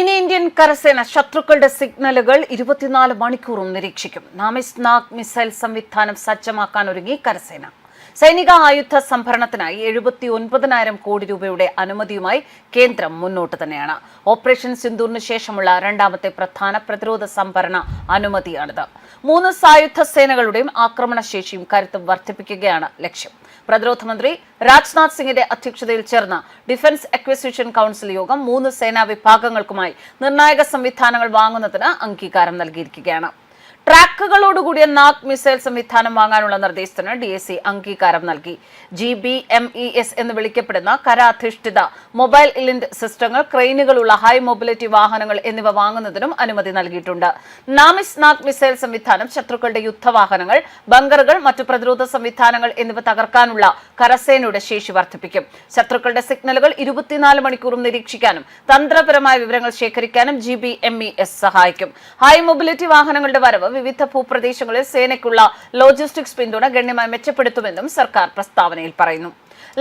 ഇനി ഇന്ത്യൻ കരസേന ശത്രുക്കളുടെ സിഗ്നലുകൾ ഇരുപത്തിനാല് മണിക്കൂറും നിരീക്ഷിക്കും. നാമിസ് നാഗ് മിസൈൽ സംവിധാനം സജ്ജമാക്കാൻ ഒരുങ്ങി കരസേന. സൈനിക ആയുധ സംഭരണത്തിനായി എഴുപത്തി ഒൻപതിനായിരം കോടി രൂപയുടെ അനുമതിയുമായി കേന്ദ്രം മുന്നോട്ട് തന്നെയാണ്. ഓപ്പറേഷൻ സിന്ദൂറിന് ശേഷമുള്ള രണ്ടാമത്തെ പ്രധാന പ്രതിരോധ സംഭരണ അനുമതിയാണിത്. മൂന്ന് സായുധ സേനകളുടെയും ആക്രമണശേഷിയും കരുത്തും വർദ്ധിപ്പിക്കുകയാണ് ലക്ഷ്യം. പ്രതിരോധ മന്ത്രി രാജ്നാഥ് സിംഗിന്റെ അധ്യക്ഷതയിൽ ചേർന്ന ഡിഫൻസ് അക്വിസിഷൻ കൌൺസിൽ യോഗം മൂന്ന് സേനാ വിഭാഗങ്ങൾക്കുമായി നിർണായക സംവിധാനങ്ങൾ വാങ്ങുന്നതിന് അംഗീകാരം നൽകിയിരിക്കുകയാണ്. ട്രാക്കുകളോടുകൂടിയ നാഗ് മിസൈൽ സംവിധാനം വാങ്ങാനുള്ള നിർദ്ദേശത്തിന് ഡി എസ് സി അംഗീകാരം നൽകി. G B M E S എന്ന് വിളിക്കപ്പെടുന്ന കരാധിഷ്ഠിത മൊബൈൽ ഇലിൻഡ് സിസ്റ്റങ്ങൾ ക്രെയിനുകളുള്ള ഹൈ മൊബിലിറ്റി വാഹനങ്ങൾ എന്നിവ വാങ്ങുന്നതിനും അനുമതി നൽകിയിട്ടുണ്ട്. നാമിസ് നാഗ് മിസൈൽ സംവിധാനം ശത്രുക്കളുടെ യുദ്ധവാഹനങ്ങൾ ബങ്കറുകൾ മറ്റു പ്രതിരോധ സംവിധാനങ്ങൾ എന്നിവ തകർക്കാനുള്ള കരസേനയുടെ ശേഷി വർദ്ധിപ്പിക്കും. ശത്രുക്കളുടെ സിഗ്നലുകൾ ഇരുപത്തിനാല് മണിക്കൂറും നിരീക്ഷിക്കാനും തന്ത്രപരമായ വിവരങ്ങൾ ശേഖരിക്കാനും G B M E S സഹായിക്കും. ഹൈ മൊബിലിറ്റി വാഹനങ്ങളുടെ വരവ് വിവിധ ഭൂപ്രദേശങ്ങളിൽ സേനയ്ക്കുള്ള ലോജിസ്റ്റിക്സ് പിന്തുണ ഗണ്യമായി മെച്ചപ്പെടുത്തുമെന്നും സർക്കാർ പ്രസ്താവനയിൽ പറയുന്നു.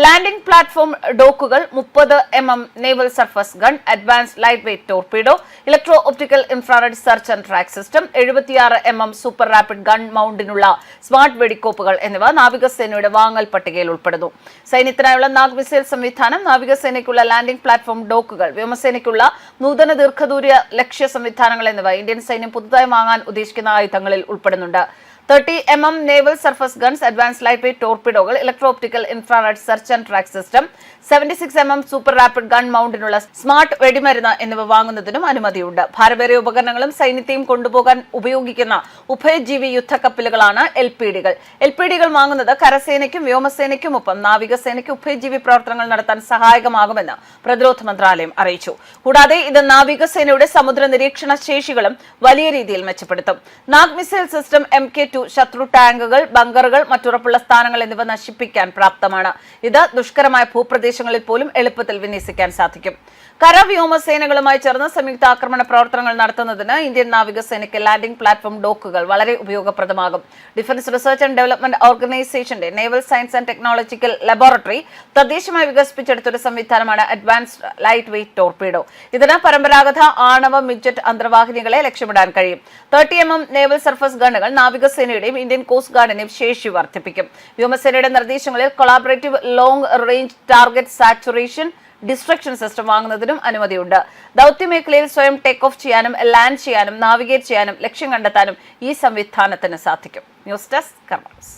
ലാൻഡിംഗ് പ്ലാറ്റ്ഫോം ഡോക്കുകൾ മുപ്പത് M M naval surface gun advance light weight torpedo electro optical infrared search and track system എഴുപത്തിയാറ് M M super rapid gun മൗണ്ടിനുള്ള smart വെടിക്കോപ്പുകൾ എന്നിവ നാവികസേനയുടെ വാങ്ങൽ പട്ടികയിൽ ഉൾപ്പെടുന്നു. സൈന്യത്തിനായുള്ള നാഗ് മിസൈൽ സംവിധാനം നാവികസേനയ്ക്കുള്ള ലാൻഡിംഗ് പ്ലാറ്റ്ഫോം ഡോക്കുകൾ വ്യോമസേനയ്ക്കുള്ള നൂതന ദീർഘദൂര ലക്ഷ്യ സംവിധാനങ്ങൾ എന്നിവ ഇന്ത്യൻ സൈന്യം പുതുതായി വാങ്ങാൻ ഉദ്ദേശിക്കുന്ന ആയുധങ്ങളിൽ ഉൾപ്പെടുന്നുണ്ട്. Thirty M M naval surface guns advance light weight ടോർപിഡോകൾ electro optical infrared search and track system seventy six M M super rapid gun മൗണ്ടിനുള്ള smart വെടിമരുന്ന് എന്നിവ വാങ്ങുന്നതിനും അനുമതിയുണ്ട്. ഭാരവേറിയ ഉപകരണങ്ങളും സൈന്യത്തെയും കൊണ്ടുപോകാൻ ഉപയോഗിക്കുന്ന ഉഭയജീവി യുദ്ധക്കപ്പലുകളാണ് എൽ പി ഡികൾ എൽ പി ഡികൾ വാങ്ങുന്നത് കരസേനയ്ക്കും വ്യോമസേനയ്ക്കും ഒപ്പം നാവികസേനയ്ക്ക് ഉഭയജീവി പ്രവർത്തനങ്ങൾ നടത്താൻ സഹായകമാകുമെന്ന് പ്രതിരോധ മന്ത്രാലയം അറിയിച്ചു. കൂടാതെ ഇത് നാവികസേനയുടെ സമുദ്ര നിരീക്ഷണ ശേഷികളും വലിയ രീതിയിൽ മെച്ചപ്പെടുത്തും. Nag missile system M K two ശത്രു ടാങ്കുകൾ ബങ്കറുകൾ മറ്റുറപ്പുള്ള സ്ഥാനങ്ങൾ എന്നിവ നശിപ്പിക്കാൻ പ്രാപ്തമാണ്. ഇത് ദുഷ്കരമായ ഭൂപ്രദേശങ്ങളിൽ പോലും എളുപ്പത്തിൽ വിന്യസിക്കാൻ സാധിക്കും. കരവ്യോമസേനകളുമായി ചേർന്ന് സംയുക്ത ആക്രമണ പ്രവർത്തനങ്ങൾ നടത്തുന്നതിന് ഇന്ത്യൻ നാവികസേനയ്ക്ക് ലാൻഡിംഗ് പ്ലാറ്റ്ഫോം ഡോക്കുകൾ വളരെ ഉപയോഗപ്രദമാകും. ഡിഫൻസ് റിസർച്ച് ആൻഡ് ഡെവലപ്മെന്റ് ഓർഗനൈസേഷന്റെ naval science and technological laboratory തദ്ദേശമായി വികസിപ്പിച്ചെടുത്തൊരു സംവിധാനമാണ് അഡ്വാൻസ്ഡ് ലൈറ്റ് വെയ്റ്റ് ടോർപീഡോ. ഇതിന് പരമ്പരാഗത ആണവ മിഡ്ജറ്റ് അന്തർവാഹിനികളെ ലക്ഷ്യമിടാൻ കഴിയും. Thirty M M naval surface ഗണ്ണുകൾ നാവികസേനയുടെയും ഇന്ത്യൻ കോസ്റ്റ് ഗാർഡിന്റെയും ശേഷി വർദ്ധിപ്പിക്കും. വ്യോമസേനയുടെ നിർദ്ദേശങ്ങളിൽ collaborative long range target saturation destruction system വാങ്ങുന്നതിനും അനുമതിയുണ്ട്. ദൗത്യമേഖലയിൽ സ്വയം ടേക്ക് ഓഫ് ചെയ്യാനും ലാൻഡ് ചെയ്യാനും നാവിഗേറ്റ് ചെയ്യാനും ലക്ഷ്യം കണ്ടെത്താനും ഈ സംവിധാനത്തിന് സാധിക്കും. News desk കർമ്മസ്